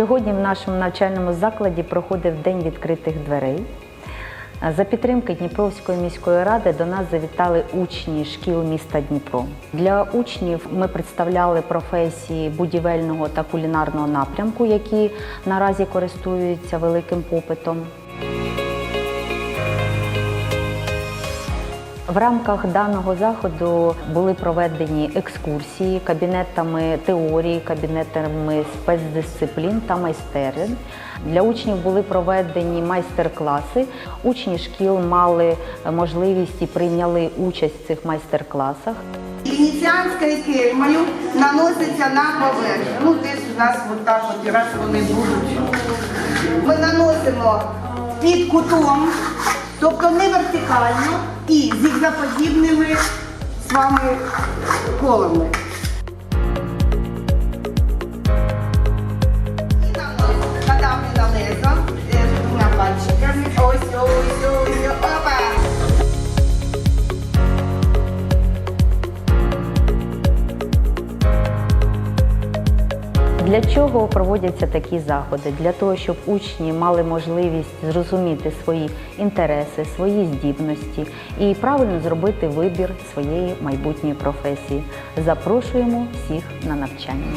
Сьогодні в нашому навчальному закладі проходив День відкритих дверей. За підтримки Дніпровської міської ради до нас завітали учні шкіл міста Дніпро. Для учнів ми представляли професії будівельного та кулінарного напрямку, які наразі користуються великим попитом. В рамках даного заходу були проведені екскурсії кабінетами теорії, кабінетами спецдисциплін та майстерень. Для учнів були проведені майстер-класи. Учні шкіл мали можливість і прийняли участь в цих майстер-класах. Венеціанською кельмою наноситься на поверхню. Ну, десь у нас от так от, раз вони будуть. Ми наносимо під кутом, тобто не вертикально і зігзаподібними з вами колами. Для чого проводяться такі заходи? Для того, щоб учні мали можливість зрозуміти свої інтереси, свої здібності і правильно зробити вибір своєї майбутньої професії. Запрошуємо всіх на навчання.